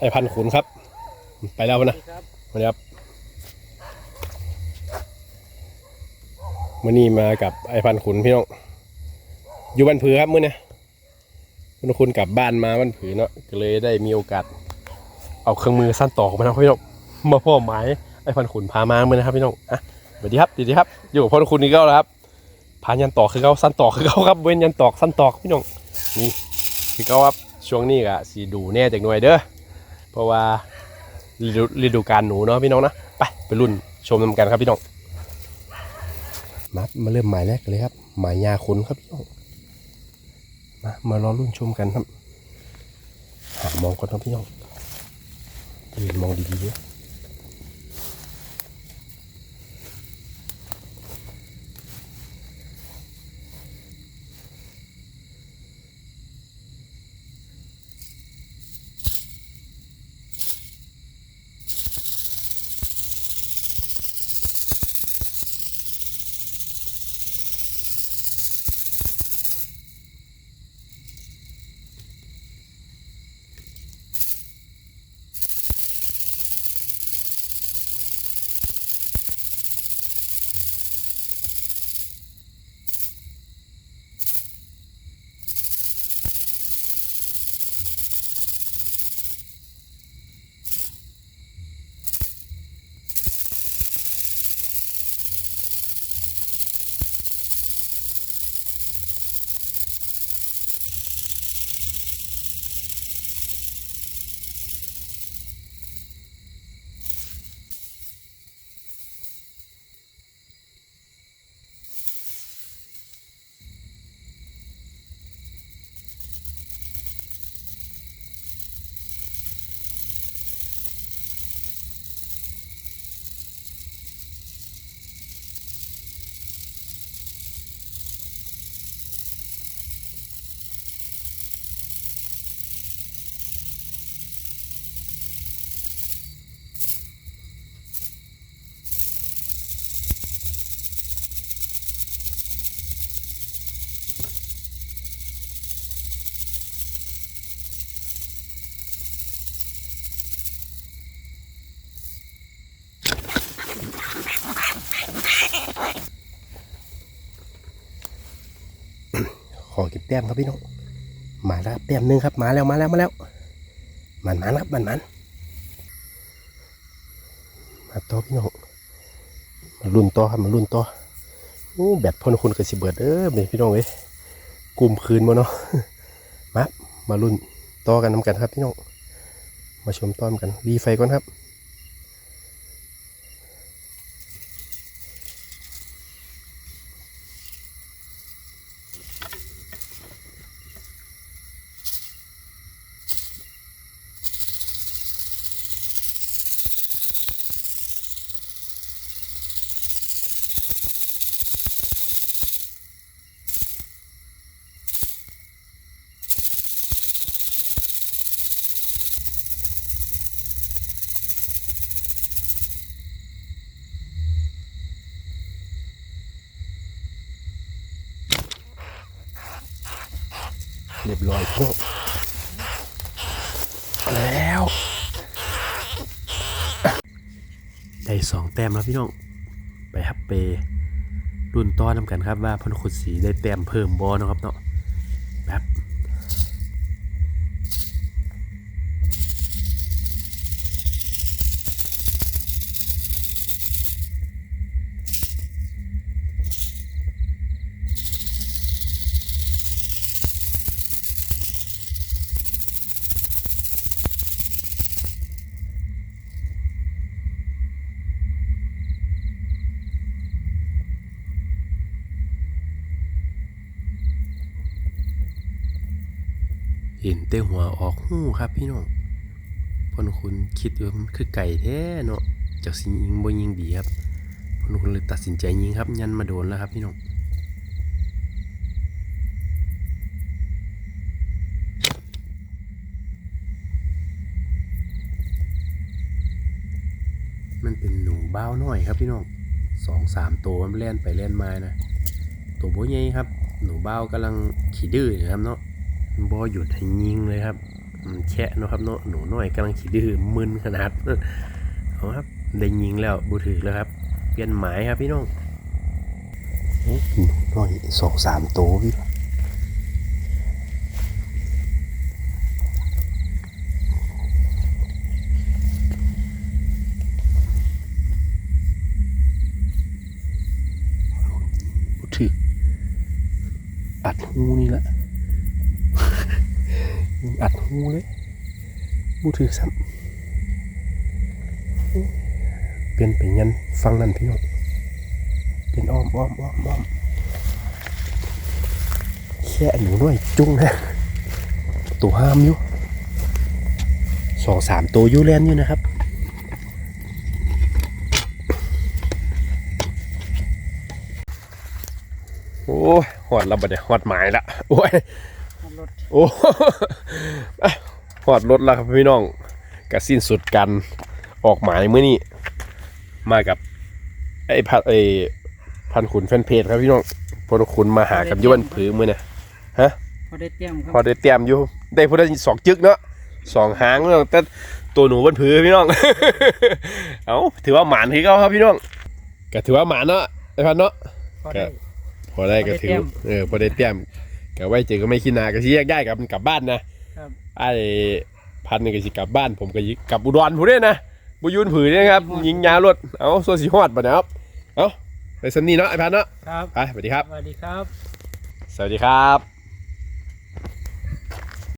ไอพันขุนครับ ไปแล้วนะมาครับมื่อนี้มากับไอพันขุนพี่น้อง อยู่บ้านผือครับมื่อนี้พันขุนกลับบ้านมาบ้านผือเนาะก็เลยได้มีโอกาส เอาเครื่องมือสั้นต่อมาแล้วพี่น้องมาพ่อหมายไอพันขุนพามาเมื่อนะครับพี่น้องอะสวัสดีครับสวัสดีครับ อยู่กับพันขุนนี่ก็แล้วครับพายันต่อคือเขาสั้นต่อคือเขาครับเว้นยันตอกสั้นตอกพี่น้องนี่คือเขาครับช่วงนี้ก็สีดูแน่จากหน่วยเด้อ เพราะว่าฤดูฤดูกาลหนูเนาะพี่น้องนะไปไปรุ่นชมนำกันครับพี่น้องมามาเริ่มหมายแรกเลยครับหมายยาขุนครับพี่น้องมามารอรุ่นชมกันครับหามองก่อนครับพี่น้องยืนมองดีๆ ขอเก็บแต้มครับพี่น้องมาแล้วแต้มหนึ่งครับมาแล้วมาแล้วมาแล้วมันมันครับมันมันมาต่อพี่น้องมารุ่นต่อครับมารุ่นต่อโอ้แบตพ่นคุณกับสิเบิดเออเป็นพี่น้องเอ้ยกลุ่มคืนมาเนาะมามารุ่นต่อกันน้ำกันครับพี่น้องมาชมต้อมกันรีไฟก่อนครับ เรียบร้อยพวกแล้วได้สองแต้มแล้วพี่น้อง ไปฮับเปรุ่นต้อนนำกันครับว่าพนขุดสีได้แต้มเพิ่มบอนะครับเนาะ เห็นเต้หัวออกหู้ครับพี่น้องพนคุณคิดว่ามันคือไก่แท้เนาะเจ้าสิยิงบ่ยิงดีครับพนคุณเลยตัดสินใจยิงครับ ยันมาโดนแล้วครับพี่น้องมันเป็นหนูเบ้าน้อยครับพี่น้องสองสามตัวมันเล่นไปเล่นมานะ ตัวโบใหญ่ครับ หนูเบ้ากำลังขี่ดื้ออยู่ครับเนาะ บอหยุดให้ยิงเลยครับแชะเนาะครับเนาะหนูน้อยกำลังขี้ดื้อมึนขนาดเอาครับได้ยิงแล้วบูถือแล้วครับ เปลี่ยนหมายครับพี่น้องหนูน้อยสองสามตัวพี่บูถืออัดหูนี่แหละ อัดหูเลยบูถือซ้ำเปลี่ยนเป็นยันฟังนั่นพี่น้องเป็นอ้อมอ้อมอ้อมอ้อมแค่หนูน้อยจุ้งนะตัวห้ามอยู่สองสามตัวยูแลนอยู่นะครับโอ้หอดระเบิดเนี่ยหอดหมายละโอ้ย รถโอ้อะหอดรถแล้วครับพี่น้องกระสิ้นสุดกันออกหมายเมื่อนี้มากับไอ้พันไอ้พันขุนแฟนเพจครับพี่น้องพอคุณมาหากับยวนผือมือเนี่ยพอได้เตรียมคพอรับได้เตรียมอยู่ ได้พูดได้สองจึกเนาะสองหางเนาะแต่ตัวหนูบนผือพี่น้อง เอาถือว่าหมานที่เขาครับพี่น้องก็ถือว่าหมานเนาะไอ้พันเนาะพอได้พอได้ก็ถือพอได้เตรียมเออพอได้เตรียม ก็ไว้เจอก็ไม่คิดนาก็ชี้แยกได้กับกลับบ้านนะครับ ไอ้พันนี่ก็สิกลับบ้าน ผมก็สิกลับอุดรผู้เด้นะบุยุนผือเนี่ยครับยิงยารถเอาโซสีฮอดปะเนี่ยครับเอาไปสำนีเนาะไอ้พันเนาะครับ ไปสวัสดีครับ สวัสดีครับ สวัสดีครับ